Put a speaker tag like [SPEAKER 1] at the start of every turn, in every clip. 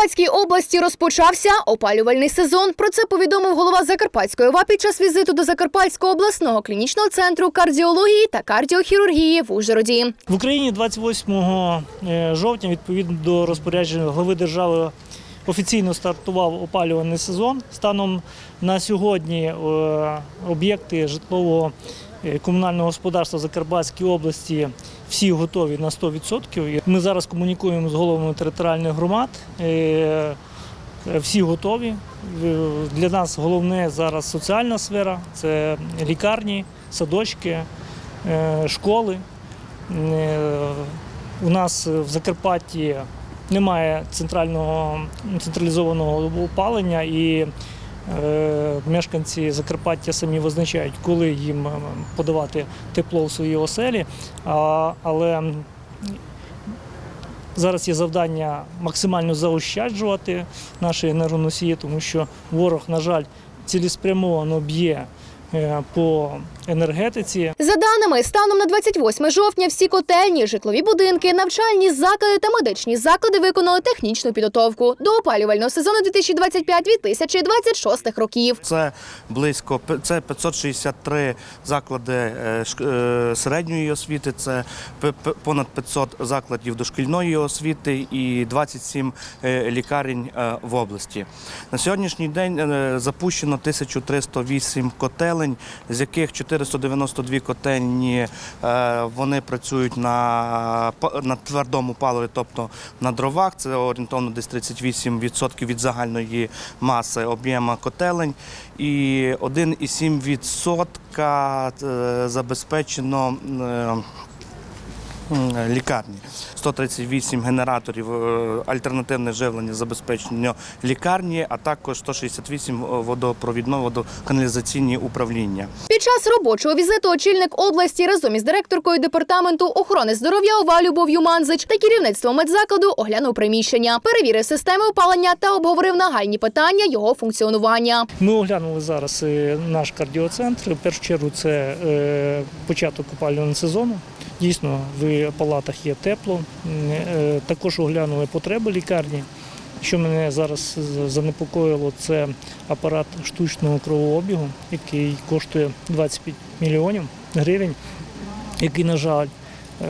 [SPEAKER 1] Закарпатській області розпочався опалювальний сезон. Про це повідомив голова Закарпатської ОВА під час візиту до Закарпатського обласного клінічного центру кардіології та кардіохірургії в Ужгороді.
[SPEAKER 2] В Україні 28 е, жовтня, відповідно до розпорядження глави держави, офіційно стартував опалювальний сезон. Станом на сьогодні е, об'єкти житлового комунального господарства Закарпатської області всі готові на 100%. Ми зараз комунікуємо з головами територіальних громад. Е, е, Всі готові. Е, Для нас головне зараз соціальна сфера це лікарні, садочки, е, школи. Е, У нас в Закарпатті немає централізованого опалення, і е, мешканці Закарпаття самі визначають, коли їм е, подавати тепло в своїй оселі. Але зараз є завдання максимально заощаджувати наші енергоносії, тому що ворог, на жаль, цілеспрямовано б'є е, по енергетиці.
[SPEAKER 1] За даними, станом на 28 жовтня всі котельні, житлові будинки, навчальні заклади та медичні заклади виконали технічну підготовку до опалювального сезону 2025-2026 років.
[SPEAKER 3] Це близько п- це 563 заклади е, е, середньої освіти, це понад 500 закладів дошкільної освіти і 27 е, лікарень в області. На сьогоднішній день запущено 1308 котелень, з яких 492 котельні е, вони працюють на, на твердому паливі, тобто на дровах. Це орієнтовно десь 38% від загальної маси об'єму котелень. І 1,7% е, забезпечено. Е, Лікарні 138 генераторів е, альтернативне живлення забезпечення лікарні, а також 168 водопровідно водоканалізаційні управління.
[SPEAKER 1] Під час робочого візиту очільник області разом із директоркою департаменту охорони здоров'я ОВА Манзич та керівництвом медзакладу оглянув приміщення, перевірив системи опалення та обговорив нагальні питання його функціонування.
[SPEAKER 2] Ми оглянули зараз е, наш кардіоцентр. В першу чергу це е, початок опалювального сезону. Дійсно, палатах є тепло. Е, Також оглянули потреби лікарні. Що мене зараз занепокоїло, це апарат штучного кровообігу, який коштує 25 мільйонів гривень, який, на жаль, е,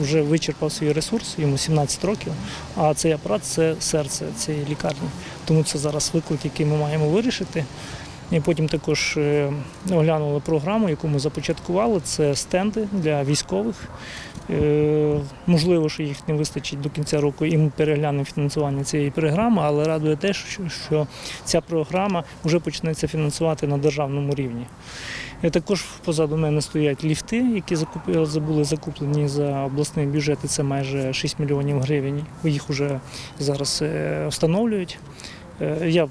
[SPEAKER 2] вже вичерпав свій ресурс, йому 17 років, а цей апарат це серце цієї лікарні. Тому це зараз виклик, який ми маємо вирішити. І потім також е, оглянули програму, яку ми започаткували. Це стенди для військових. Е, Можливо, що їх не вистачить до кінця року, і ми переглянемо фінансування цієї програми, але радує те, що, ця програма вже почнеться фінансувати на державному рівні. І також позаду мене стоять ліфти, які були закуплені за обласний бюджет, і це майже 6 мільйонів гривень. Їх вже зараз е, встановлюють. Е, Я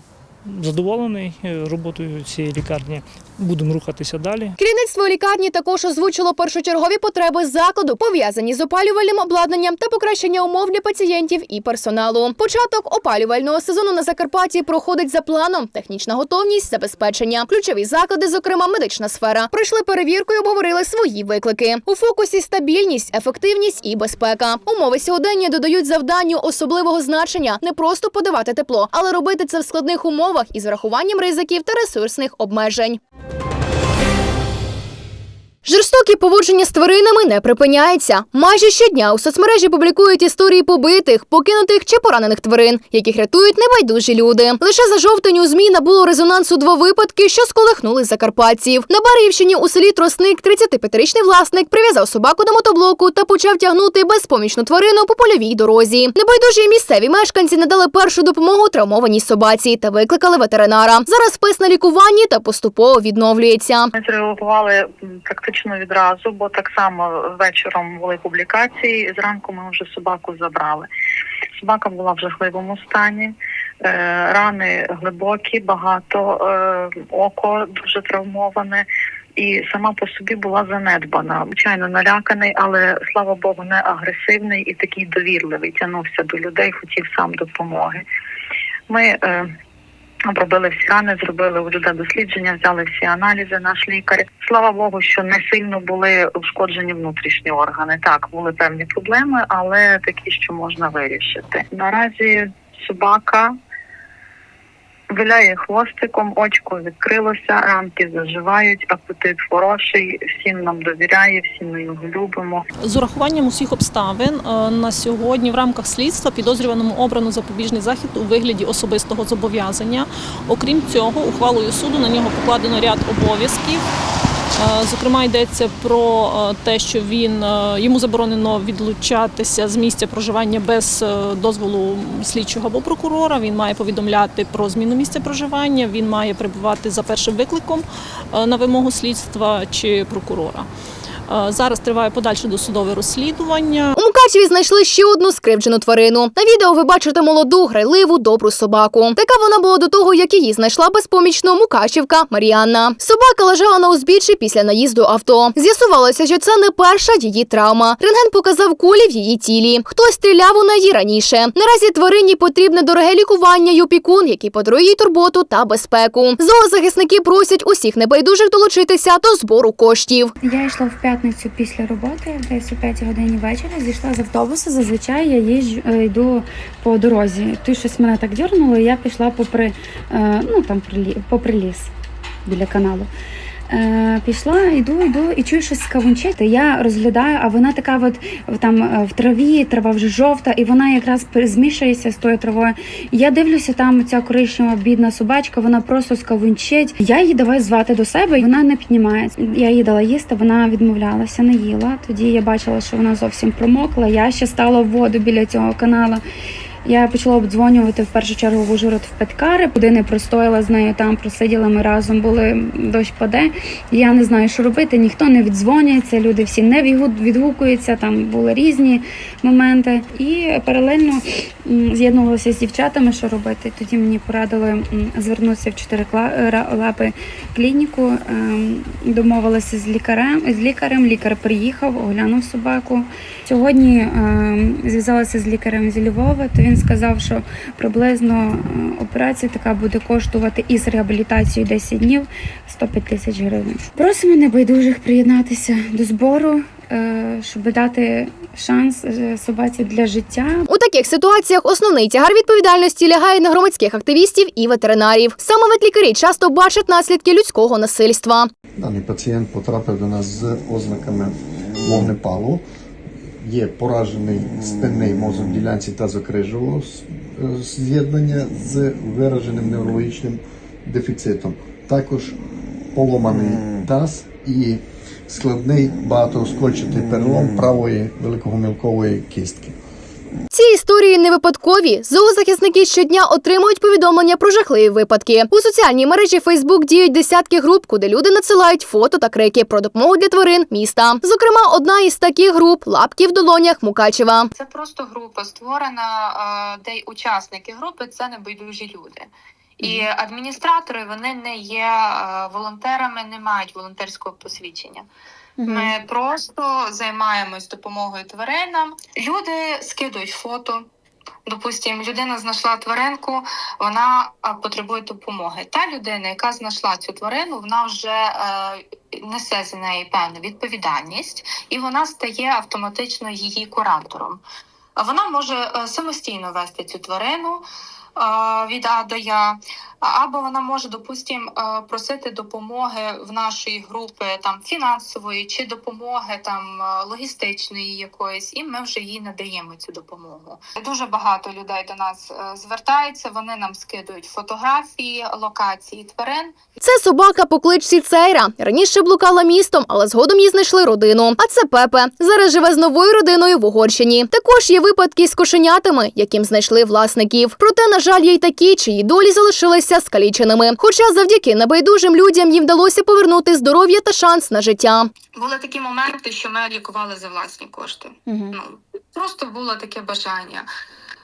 [SPEAKER 2] задоволений е, роботою цієї лікарні. Будемо рухатися далі.
[SPEAKER 1] Керівництво лікарні також озвучило першочергові потреби закладу, пов'язані з опалювальним обладнанням та покращення умов для пацієнтів і персоналу. Початок опалювального сезону на Закарпатті проходить за планом. Технічна готовність, забезпечення, ключові заклади, зокрема медична сфера, пройшли перевірку і обговорили свої виклики. У фокусі стабільність, ефективність і безпека. Умови сьогодення додають завданню особливого значення не просто подавати тепло, але робити це в складних умовах із врахуванням ризиків та ресурсних обмежень. Жорстокі поводження з тваринами не припиняється. Майже щодня у соцмережі публікують історії побитих, покинутих чи поранених тварин, яких рятують небайдужі люди. Лише за жовтень у змі набуло резонансу два випадки, що сколихнули закарпатців. На Барівщині у селі Тросник 35-річний власник прив'язав собаку до мотоблоку та почав тягнути безпомічну тварину по польовій дорозі. Небайдужі місцеві мешканці надали першу допомогу травмованій собаці та викликали ветеринара. Зараз пес на лікуванні та поступово відновлюється.
[SPEAKER 4] Ми зреагували практично відразу, бо так само вечором були публікації. Зранку ми вже собаку забрали. Собака була в жахливому стані, е, рани глибокі, багато, е, око дуже травмоване. І сама по собі була занедбана. Звичайно, наляканий, але слава Богу, не агресивний і такий довірливий. Тягнувся до людей, хотів сам допомоги. Ми е, Обробили всі рани, зробили у людей дослідження, взяли всі аналізи. Наш лікар. Слава Богу, що не сильно були ушкоджені внутрішні органи. Так, були певні проблеми, але такі, що можна вирішити. Наразі собака виляє хвостиком, очко відкрилося, ранки заживають, апетит хороший, всім нам довіряє, всі ми його любимо.
[SPEAKER 5] З урахуванням усіх обставин е, на сьогодні в рамках слідства підозрюваному обрано запобіжний захід у вигляді особистого зобов'язання. Окрім цього, ухвалою суду на нього покладено ряд обов'язків. Е, Зокрема, йдеться про е, те, що він е, йому заборонено відлучатися з місця проживання без дозволу слідчого або прокурора. Він має повідомляти про зміну місця проживання. Він має перебувати за першим викликом на вимогу слідства чи прокурора. Зараз триває подальше досудове розслідування.
[SPEAKER 1] У Мукачеві знайшли ще одну скривджену тварину. На відео ви бачите молоду, грайливу, добру собаку. Така вона була до того, як її знайшла безпомічно Мукачівка Маріанна. Собака лежала на узбіччі після наїзду авто. З'ясувалося, що це не перша її травма. Рентген показав кулі в її тілі. Хтось стріляв у неї раніше. Наразі тварині потрібне дороге лікування й опікун, який подарує їй турботу та безпеку. Зоозахисники просять усіх небайдужих долучитися до збору коштів.
[SPEAKER 6] Я йшла в п'ятницю після роботи, десь о 5 годині вечора. Зійшла з автобуса. Зазвичай я їжджу, е, йду по дорозі. Тут щось мене так дьорнуло, і я пішла попри, е, ну там попри ліс біля каналу. Е, пішла, йду, йду і чую щось скавунчить. Я розглядаю, а вона така от там е, в траві, трава вже жовта, і вона якраз змішується з тою травою. Я дивлюся, там ця коричнева бідна собачка, вона просто скавунчить. Я її давай звати до себе, і вона не піднімається. Я їй дала їсти, вона відмовлялася, не їла. Тоді я бачила, що вона зовсім промокла. Я ще стала в воду біля цього каналу. Я почала обдзвонювати в першу чергу в Ужгород в Петкари, куди не простояла з нею там, просиділа ми разом, були дощ паде. Я не знаю, що робити, ніхто не віддзвонюється, люди всі не відгукуються, там були різні моменти. І паралельно з'єднувалася з дівчатами, що робити. Тоді мені порадили звернутися в чотири лапи клініку, ем, домовилася з лікарем. З лікарем. Лікар приїхав, оглянув собаку. Сьогодні ем, зв'язалася з лікарем зі Львова, то він сказав, що приблизно е, операція така буде коштувати із реабілітацією 10 днів 105 тисяч гривень. Просимо небайдужих приєднатися до збору, е, щоб дати шанс е, собаці для життя.
[SPEAKER 1] У таких ситуаціях основний тягар відповідальності лягає на громадських активістів і ветеринарів. Саме ветлікарі часто бачать наслідки людського насильства.
[SPEAKER 7] Даний пацієнт потрапив до нас з ознаками вогнепалу. Є поражений спинний мозок в ділянці тазокрижового е, з'єднання з вираженим неврологічним дефіцитом. Також поломаний таз і складний багатооскольчатий перелом правої великогомілкової кістки.
[SPEAKER 1] Історії не випадкові. Зоозахисники щодня отримують повідомлення про жахливі випадки. У соціальній мережі Фейсбук діють десятки груп, куди люди надсилають фото та крики про допомогу для тварин міста. Зокрема, одна із таких груп лапки в долонях Мукачева.
[SPEAKER 8] Це просто група створена, е, де й учасники групи це небайдужі люди. І адміністратори вони не є е, волонтерами, не мають волонтерського посвідчення. Ми просто займаємось допомогою тваринам. Люди скидують фото. Допустимо, людина знайшла тваринку, вона потребує допомоги. Та людина, яка знайшла цю тварину, вона вже е, несе за неї певну відповідальність, і вона стає автоматично її куратором. Вона може е, самостійно вести цю тварину від А до Я, або вона може, допустимо, просити допомоги в нашої групи там фінансової чи допомоги там логістичної якоїсь, і ми вже їй надаємо цю допомогу. Дуже багато людей до нас е, звертаються. Вони нам скидують фотографії, локації тварин.
[SPEAKER 1] Це собака по кличці Цейра. Раніше блукала містом, але згодом їй знайшли родину. А це Пепе. Зараз живе з новою родиною в Угорщині. Також є випадки з кошенятами, яким знайшли власників. Проте, на жаль, є й такі, чиї долі залишилися скаліченими. Хоча завдяки небайдужим людям їм вдалося повернути здоров'я та шанс на життя.
[SPEAKER 8] Були такі моменти, що ми лікували за власні кошти. Ну просто було таке бажання.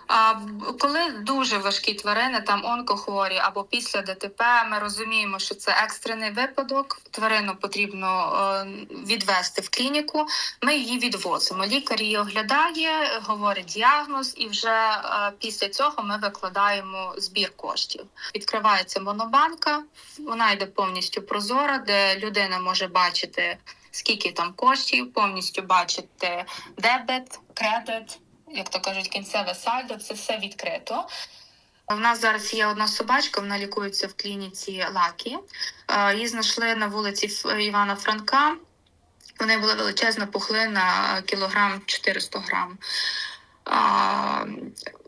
[SPEAKER 8] А коли дуже важкі тварини, там онкохворі або після ДТП, ми розуміємо, що це екстрений випадок. Тварину потрібно е, відвести в клініку. Ми її відвозимо. Лікар її оглядає, говорить діагноз, і вже е, після цього ми викладаємо збір коштів. Відкривається монобанка, вона йде повністю прозора, де людина може бачити скільки там коштів, повністю бачити дебет, кредит. Як то кажуть, кінцеве сальдо, це все відкрито. У нас зараз є одна собачка, вона лікується в клініці Лакі. Е, Її знайшли на вулиці Івана Франка. У неї була величезна пухлина, кілограм 400 грам.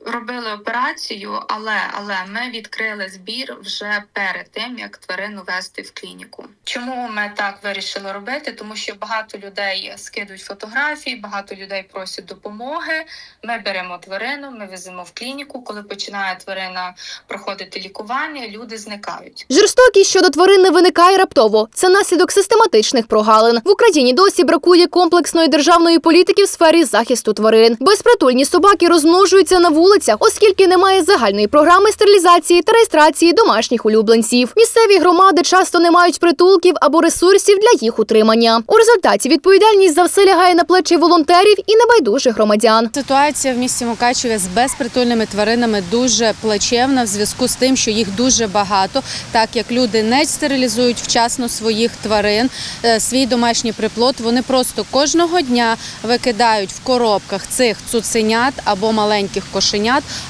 [SPEAKER 8] Робили операцію, але, але ми відкрили збір вже перед тим, як тварину вести в клініку. Чому ми так вирішили робити? Тому що багато людей скидують фотографії, багато людей просять допомоги. Ми беремо тварину, ми веземо в клініку. Коли починає тварина проходити лікування, люди зникають.
[SPEAKER 1] Жорстокість щодо тварин не виникає раптово. Це наслідок систематичних прогалин. В Україні досі бракує комплексної державної політики в сфері захисту тварин. Безпритульні собаки розмножуються на вулицях, оскільки немає загальної програми стерилізації та реєстрації домашніх улюбленців. Місцеві громади часто не мають притулків або ресурсів для їх утримання. У результаті відповідальність за все лягає на плечі волонтерів і небайдужих громадян.
[SPEAKER 9] Ситуація в місті Мукачеві з безпритульними тваринами дуже плачевна в зв'язку з тим, що їх дуже багато, так як люди не стерилізують вчасно своїх тварин, е, свій домашній приплод. Вони просто кожного дня викидають в коробках цих цуценят або маленьких кошенят,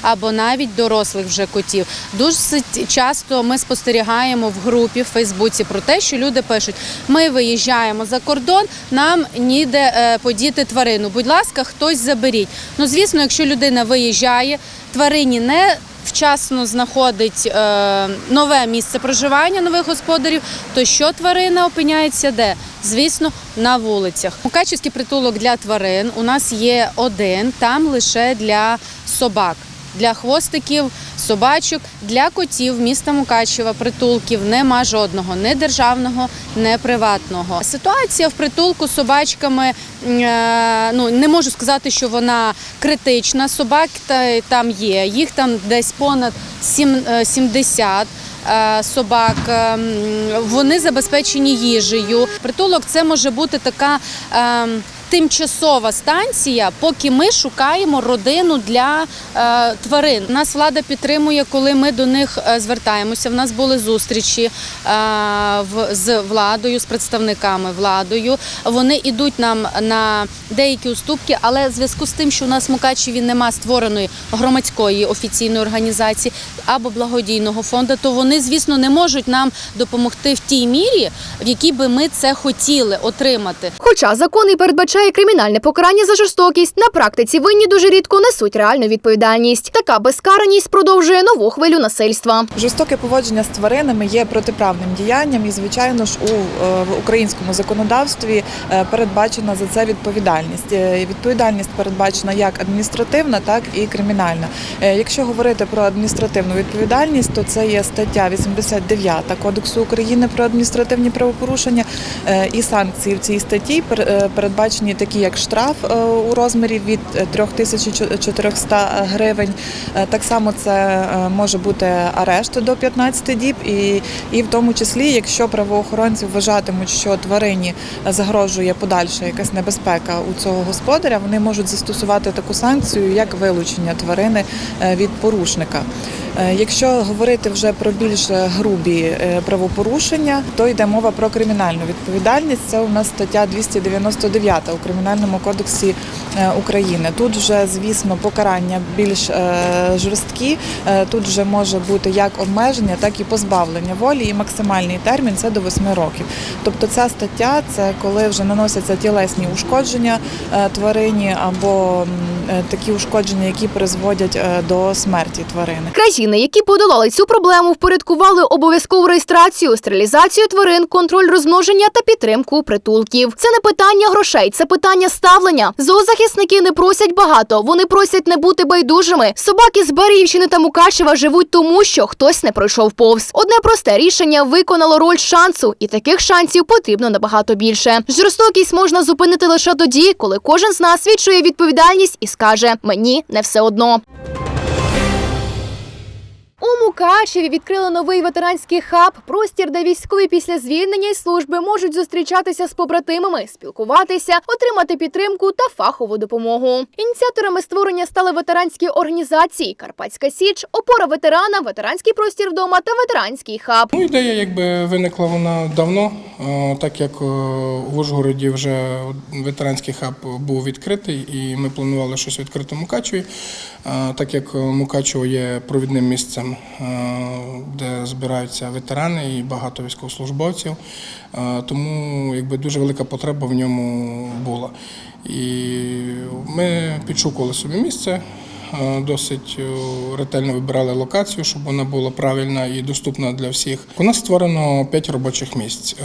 [SPEAKER 9] або навіть дорослих вже котів. Досить часто ми спостерігаємо в групі в Фейсбуці про те, що люди пишуть: ми виїжджаємо за кордон, нам ніде е, подіти тварину. Будь ласка, хтось заберіть. Ну, звісно, якщо людина виїжджає, тварині не вчасно знаходить е, нове місце проживання нових господарів, то що тварина опиняється де? Звісно, на вулицях. Мукачівський притулок для тварин у нас є один, там лише для собак. Для хвостиків, собачок, для котів міста Мукачева притулків нема жодного, не державного, не приватного. Ситуація в притулку з собачками е, ну не можу сказати, що вона критична. Собак та- там є. Їх там десь понад сім- е, 70 е, собак. Ем, Вони забезпечені їжею. Притулок це може бути така. Тимчасова станція, поки ми шукаємо родину для е, тварин. Нас влада підтримує, коли ми до них е, звертаємося. В нас були зустрічі е, в, з владою, з представниками владою. Вони йдуть нам на деякі уступки, але в зв'язку з тим, що у нас в Мукачеві нема створеної громадської офіційної організації або благодійного фонду, то вони, звісно, не можуть нам допомогти в тій мірі, в якій би ми це хотіли отримати.
[SPEAKER 1] Хоча закон і передбачає кримінальне покарання за жорстокість, на практиці винні дуже рідко несуть реальну відповідальність. Така безкараність продовжує нову хвилю насильства.
[SPEAKER 10] Жорстоке поводження з тваринами є протиправним діянням, і звичайно ж у е, українському законодавстві е, передбачена за це відповідальність. Е, Відповідальність передбачена як адміністративна, так і кримінальна. Якщо говорити про адміністративну відповідальність, то це є стаття 89 Кодексу України про адміністративні правопорушення. І санкції в цій статті пер- е, такі, як штраф е, у розмірі від е, 3400 гривень. Е, Так само це е, може бути арешт до 15 діб, і, і в тому числі, якщо правоохоронці вважатимуть, що тварині загрожує подальша якась небезпека у цього господаря, вони можуть застосувати таку санкцію, як вилучення тварини е, від порушника. Е, Якщо говорити вже про більш грубі е, правопорушення, то йде мова про кримінальну відповідальність. Це у нас стаття 299 у Кримінальному кодексі е, України. Тут вже, звісно, покарання більш е, жорсткі. Е, Тут вже може бути як обмеження, так і позбавлення волі, і максимальний термін це до 8 років. Тобто ця стаття це коли вже наносяться тілесні ушкодження тварині або такі ушкодження, які призводять до смерті тварини.
[SPEAKER 1] Країни, які подолали цю проблему, впорядкували обов'язкову реєстрацію, стерилізацію тварин, контроль розмноження та підтримку притулків. Це не питання грошей, це питання ставлення. Зоозахисники не просять багато, вони просять не бути байдужими. Собаки з Баріївщини та Мукачева живуть тому, що хтось не пройшов повз. Одне просте рішення виконало роль шансу, і таких шансів потрібно набагато більше. Жорстокість можна зупинити лише тоді, коли кожен з нас відчує відповідальність і скаже: мені не все одно. У Мукачеві відкрили новий ветеранський хаб, простір, де військові після звільнення із служби можуть зустрічатися з побратимами, спілкуватися, отримати підтримку та фахову допомогу. Ініціаторами створення стали ветеранські організації Карпатська Січ, опора ветерана, ветеранський простір вдома та ветеранський хаб.
[SPEAKER 11] Ну, ідея якби виникла вона давно, е, так як е, в Ужгороді вже ветеранський хаб був відкритий, і ми планували щось відкрити в Мукачеві, Е, так як Мукачево є провідним місцем, е, де збираються ветерани і багато військовослужбовців, Е, тому якби дуже велика потреба в ньому була. І ми підшукували собі місце. Е, Досить ретельно вибирали локацію, щоб вона була правильна і доступна для всіх. У нас створено 5 робочих місць.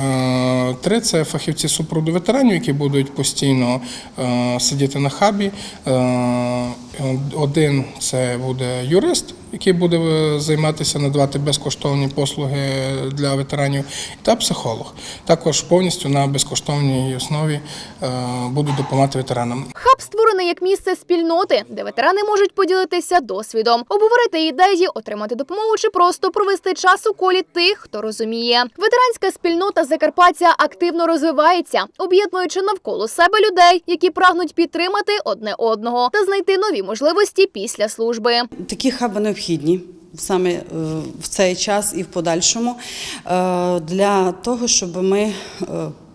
[SPEAKER 11] Три це фахівці супроводу ветеранів, які будуть постійно сидіти на хабі. Один це буде юрист, який буде е, займатися, надавати безкоштовні послуги для ветеранів, та психолог. Також повністю на безкоштовній основі е, будуть допомагати ветеранам.
[SPEAKER 1] Хаб створений як місце спільноти, де ветерани можуть поділитися досвідом, обговорити ідеї, отримати допомогу чи просто провести час у колі тих, хто розуміє. Ветеранська спільнота Закарпаття активно розвивається, об'єднуючи навколо себе людей, які прагнуть підтримати одне одного та знайти нові можливості після служби.
[SPEAKER 12] Такі хаби необхідні саме е, в цей час і в подальшому е, для того, щоб ми е,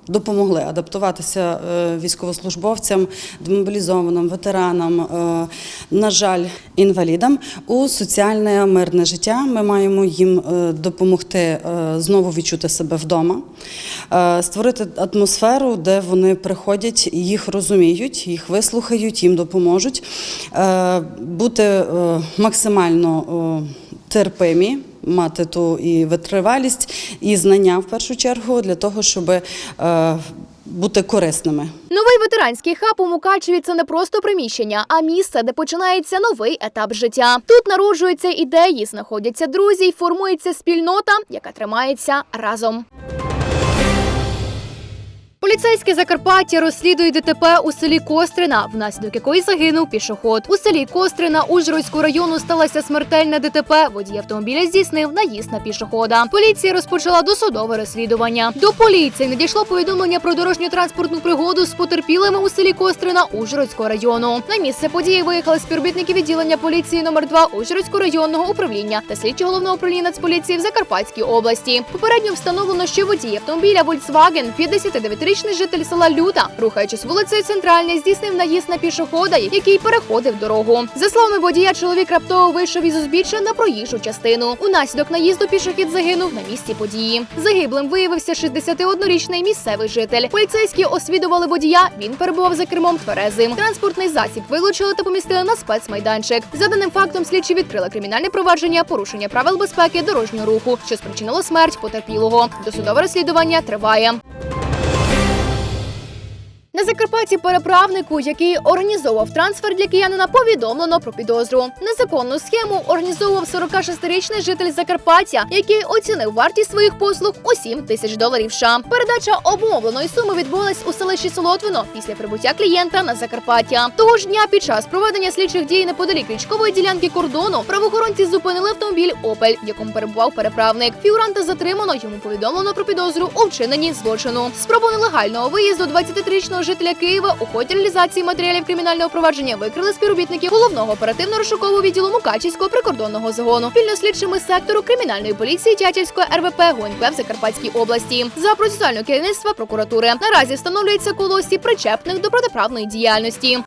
[SPEAKER 12] допомогли адаптуватися е, військовослужбовцям, демобілізованим, ветеранам, е, на жаль, інвалідам у соціальне мирне життя. Ми маємо їм е, допомогти знову відчути себе вдома, створити атмосферу, де вони приходять, їх розуміють, їх вислухають, їм допоможуть, бути максимально терпимі. Мати ту і витривалість, і знання в першу чергу для того, щоб е, бути корисними.
[SPEAKER 1] Новий ветеранський хаб у Мукачеві це не просто приміщення, а місце, де починається новий етап життя. Тут народжуються ідеї, знаходяться друзі, й формується спільнота, яка тримається разом. Поліцейські Закарпаття розслідують ДТП у селі Кострина, внаслідок якої загинув пішоход. У селі Кострина Ужгородського району сталося смертельне ДТП. Водій автомобіля здійснив наїзд на пішохода. Поліція розпочала досудове розслідування. До поліції надійшло повідомлення про дорожньо-транспортну пригоду з потерпілими у селі Кострина Ужгородського району. На місце події виїхали співробітники відділення поліції номер 2 Ужгородського районного управління та слідчі головного управління Нацполіції в Закарпатській області. Попередньо встановлено, що водій автомобіля Volkswagen, 59-річний житель села Люта, рухаючись вулицею Центральній, здійснив наїзд на пішохода, який переходив дорогу. За словами водія, чоловік раптово вийшов із узбіччя на проїжджу частину. Унаслідок наїзду пішохід загинув на місці події. Загиблим виявився 61-річний місцевий житель. Поліцейські освідували водія. Він перебував за кермом тверезим. Транспортний засіб вилучили та помістили на спецмайданчик. За даним фактом слідчі відкрили кримінальне провадження, порушення правил безпеки дорожнього руху, що спричинило смерть потерпілого. Досудове розслідування триває. На Закарпатті переправнику, який організовував трансфер для киянина, повідомлено про підозру. Незаконну схему організовував 46-річний житель Закарпаття, який оцінив вартість своїх послуг у 7 тисяч доларів. США. Передача обумовленої суми відбулась у селищі Солотвино після прибуття клієнта на Закарпаття. Того ж дня під час проведення слідчих дій неподалік річкової ділянки кордону правоохоронці зупинили автомобіль Опель, в якому перебував переправник. Фігуранта затримано. Йому повідомлено про підозру у вчиненні злочину. Спробу нелегального виїзду 23-річного жителя Києва у ході реалізації матеріалів кримінального провадження викрили співробітники головного оперативно-розшукового відділу Мукачівського прикордонного загону спільно слідчими сектору кримінальної поліції Тячівської РВП ГУНП в Закарпатській області. За процесуального керівництва прокуратури наразі встановлюється колосі причепних до протиправної діяльності.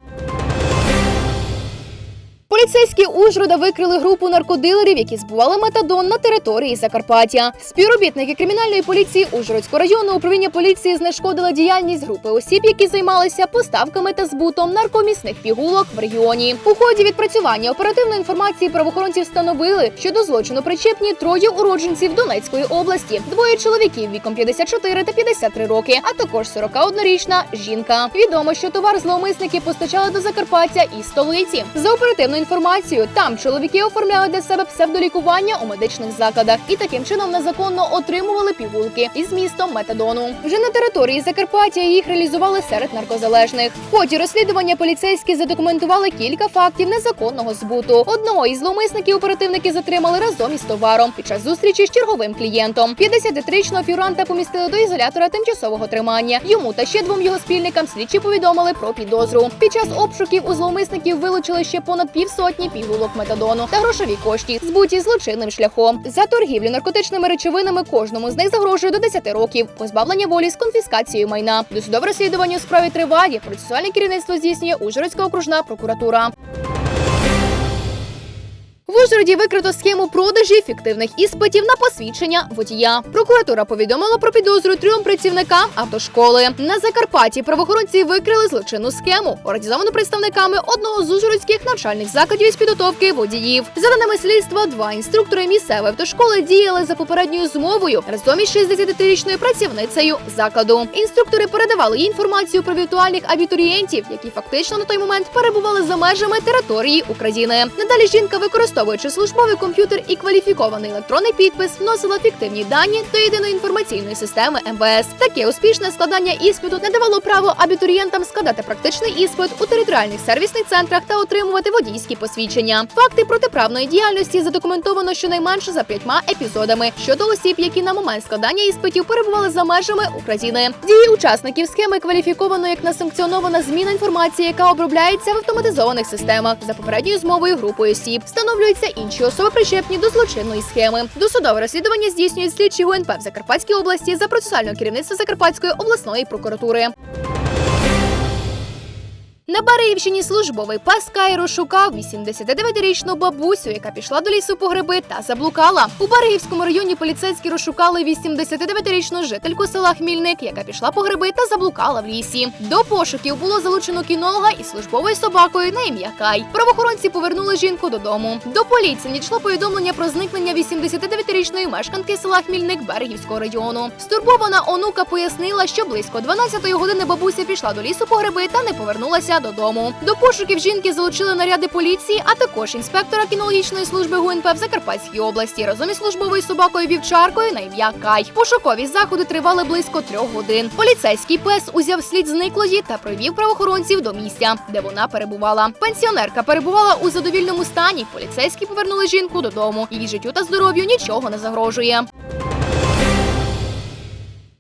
[SPEAKER 1] Поліцейські Ужгорода викрили групу наркодилерів, які збували метадон на території Закарпаття. Співробітники кримінальної поліції Ужгородського районного управління поліції знешкодили діяльність групи осіб, які займалися поставками та збутом наркомісних пігулок в регіоні. У ході відпрацювання оперативної інформації правоохоронці встановили, що до злочину причетні троє уродженців Донецької області, двоє чоловіків віком 54 та 53 роки, а також 41-річна жінка. Відомо, що товар зловмисники постачали до Закарпаття із столиці. За оперативною незаконну інформацію. Там чоловіки оформляли для себе псевдолікування у медичних закладах і таким чином незаконно отримували пігулки із містом метадону. Вже на території Закарпаття їх реалізували серед наркозалежних. В ході розслідування поліцейські задокументували кілька фактів незаконного збуту. Одного із зловмисників оперативники затримали разом із товаром під час зустрічі з черговим клієнтом. 53-річного фігуранта помістили до ізолятора тимчасового тримання. Йому та ще двом його спільникам слідчі повідомили про підозру. Під час обшуків у зловмисників вилучили ще понад півсотні пігулок метадону та грошові кошти, збуті злочинним шляхом. За торгівлю наркотичними речовинами кожному з них загрожує до 10 років позбавлення волі з конфіскацією майна. Досудове розслідування у справі триває. Процесуальне керівництво здійснює Ужгородська окружна прокуратура. В Ужгороді викрито схему продажі фіктивних іспитів на посвідчення водія. Прокуратура повідомила про підозру трьом працівникам автошколи. На Закарпатті правоохоронці викрили злочинну схему, організовану представниками одного з ужгородських навчальних закладів із підготовки водіїв. За даними слідства, два інструктори місцевої автошколи діяли за попередньою змовою разом із 60-річною працівницею закладу. Інструктори передавали інформацію про віртуальних абітурієнтів, які фактично на той момент перебували за межами території України. Надалі жінка використовуючи службовий комп'ютер і кваліфікований електронний підпис, вносила фіктивні дані до єдиної інформаційної системи МВС. Таке успішне складання іспиту не давало право абітурієнтам складати практичний іспит у територіальних сервісних центрах та отримувати водійські посвідчення. Факти протиправної діяльності задокументовано щонайменше за п'ятьма епізодами щодо осіб, які на момент складання іспитів перебували за межами України. Дії учасників схеми кваліфіковано як несанкціонована зміна інформації, яка обробляється в автоматизованих системах за попередньою змовою групою осіб. Встановлюються інші особи причепні до злочинної схеми. Досудове розслідування здійснюють слідчі ГУНП в Закарпатській області за процесуального керівництва Закарпатської обласної прокуратури. На Бариївщині службовий пес Кайро шукав 89-річну бабусю, яка пішла до лісу по гриби та заблукала. У Бариївському районі поліцейські розшукали 89-річну жительку села Хмільник, яка пішла по гриби та заблукала в лісі. До пошуків було залучено кінолога із службовою собакою на ім'я Кай. Правоохоронці повернули жінку додому. До поліції надійшло повідомлення про зникнення 89-річної мешканки села Хмільник Берегівського району. Стурбована онука пояснила, що близько 12-ї години бабуся пішла до лісу по гриби та не повернулася додому. До пошуків жінки залучили наряди поліції, а також інспектора кінологічної служби ГУНП в Закарпатській області разом із службовою собакою вівчаркою на ім'я Кай. Пошукові заходи тривали близько трьох годин. Поліцейський пес узяв слід зниклої та привів правоохоронців до місця, де вона перебувала. Пенсіонерка перебувала у задовільному стані. Поліцейські повернули жінку додому. Її життю та здоров'ю нічого не загрожує.